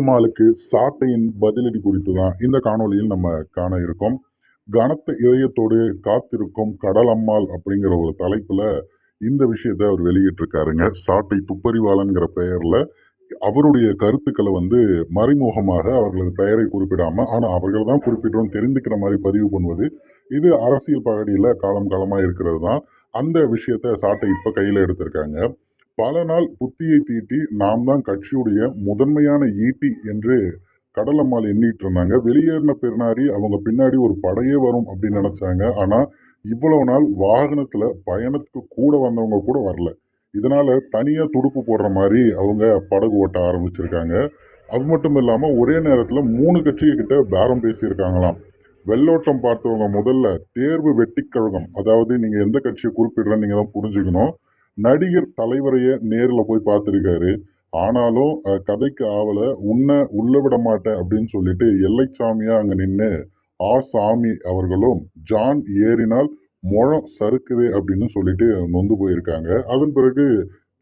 அம்மாளுக்கு சாட்டையின் பதிலடி குறித்து தான் இந்த காணொலியில் நம்ம காண இருக்கோம். கனத்த இதயத்தோடு காத்திருக்கும் கடல் அம்மாள் அப்படிங்கிற ஒரு தலைப்புல இந்த விஷயத்தை அவர் வெளியிட்டிருக்காருங்க. சாட்டை துப்பறிவாளன்கிற பெயர்ல அவருடைய கருத்துக்களை வந்து மறைமுகமாக அவர்களது பெயரை குறிப்பிடாம ஆனா அவர்கள் தான் குறிப்பிட்டோம் தெரிந்துக்கிற மாதிரி பதிவு பண்ணுவது. இது அரசியல் பகடியில காலம் காலமா இருக்கிறது தான் அந்த விஷயத்த சாட்டை இப்ப கையில எடுத்திருக்காங்க. பல நாள் புத்தியை தீட்டி நாம் தான் கட்சியுடைய முதன்மையான ஈட்டி என்று கடலம்மாள் எண்ணிட்டு இருந்தாங்க. வெளியேறின பெருநாரி அவங்க பின்னாடி ஒரு படையே வரும் அப்படின்னு நினைச்சாங்க. ஆனா இவ்வளவு நாள் வாகனத்துல பயணத்துக்கு கூட வந்தவங்க கூட வரல. இதனால தனியா துடுப்பு போடுற மாதிரி அவங்க படகு ஓட்ட ஆரம்பிச்சிருக்காங்க. அது மட்டும் இல்லாம ஒரே நேரத்துல மூணு கட்சிகிட்ட பேரம் பேசியிருக்காங்களாம். வெள்ளோட்டம் பார்த்தவங்க முதல்ல தேர்வு வெட்டிக்கழகம் அதாவது நீங்க எந்த கட்சியை குறிப்பிடுறேன்னு நீங்க தான் புரிஞ்சுக்கணும். நடிகர் தலைவரையே நேரில் போய் பார்த்துருக்காரு. ஆனாலும் கதைக்கு ஆவலை உன்னை உள்ள விட மாட்டேன் அப்படின்னு சொல்லிட்டு எல்லைச்சாமியா அங்கே நின்று ஆ சாமி அவர்களும் ஜான் ஏறினால் முழம் சறுக்குது அப்படின்னு சொல்லிட்டு நொந்து போயிருக்காங்க. அதன் பிறகு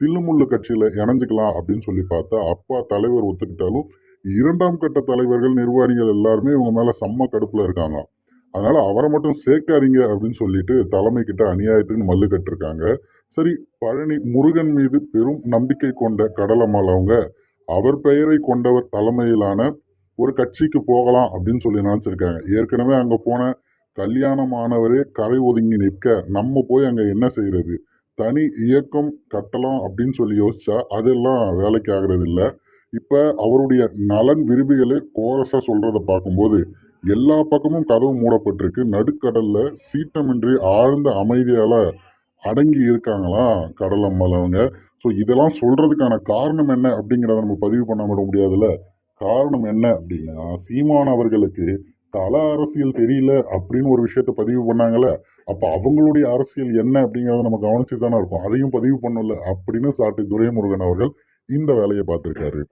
தில்லுமுள்ளு கட்சியில் இணைஞ்சுக்கலாம் அப்படின்னு சொல்லி பார்த்தா அப்பா தலைவர் ஒத்துக்கிட்டாலும் இரண்டாம் கட்ட தலைவர்கள் நிர்வாகிகள் எல்லாருமே இவங்க மேலே செம்ம கடுப்பில் இருக்காங்க அதனால் அவரை மட்டும் சேர்க்காதீங்க அப்படின்னு சொல்லிட்டு தலைமை கிட்ட அநியாயத்துக்கு மல்லு கட்டிருக்காங்க. சரி பழனி முருகன் மீது பெரும் நம்பிக்கை கொண்ட கடலம்மாள் அவங்க. அவர் பெயரை கொண்டவர் தலைமையிலான ஒரு கட்சிக்கு போகலாம் அப்படின்னு சொல்லி நினச்சிருக்காங்க. ஏற்கனவே அங்கே போன கல்யாணமானவரே கரை ஒதுங்கி நிற்க நம்ம போய் அங்கே என்ன செய்கிறது தனி இயக்கம் கட்டலாம் அப்படின்னு சொல்லி யோசிச்சா அதெல்லாம் வேலைக்கு ஆகிறது இல்லை. இப்போ அவருடைய நலன் விரும்பிகளே கோரஸாக சொல்கிறத பார்க்கும்போது எல்லா பக்கமும் கதவு மூடப்பட்டிருக்கு. நடுக்கடல்ல சீற்றமின்றி ஆழ்ந்த அமைதியால அடங்கி இருக்காங்களாம் கடல் அம்மாள் அவங்க. ஸோ இதெல்லாம் சொல்றதுக்கான காரணம் என்ன அப்படிங்கிறத நம்ம பதிவு பண்ண விட முடியாதுல்ல. காரணம் என்ன அப்படின்னா சீமான் அவர்களுக்கு தல அரசியல் தெரியல அப்படின்னு ஒரு விஷயத்த பதிவு பண்ணாங்கல்ல. அப்போ அவங்களுடைய அரசியல் என்ன அப்படிங்கிறத நம்ம கவனிச்சு தானே இருக்கும். அதையும் பதிவு பண்ணல அப்படின்னு சாட்டி துரைமுருகன் அவர்கள் இந்த வேலையை பார்த்துருக்காரு.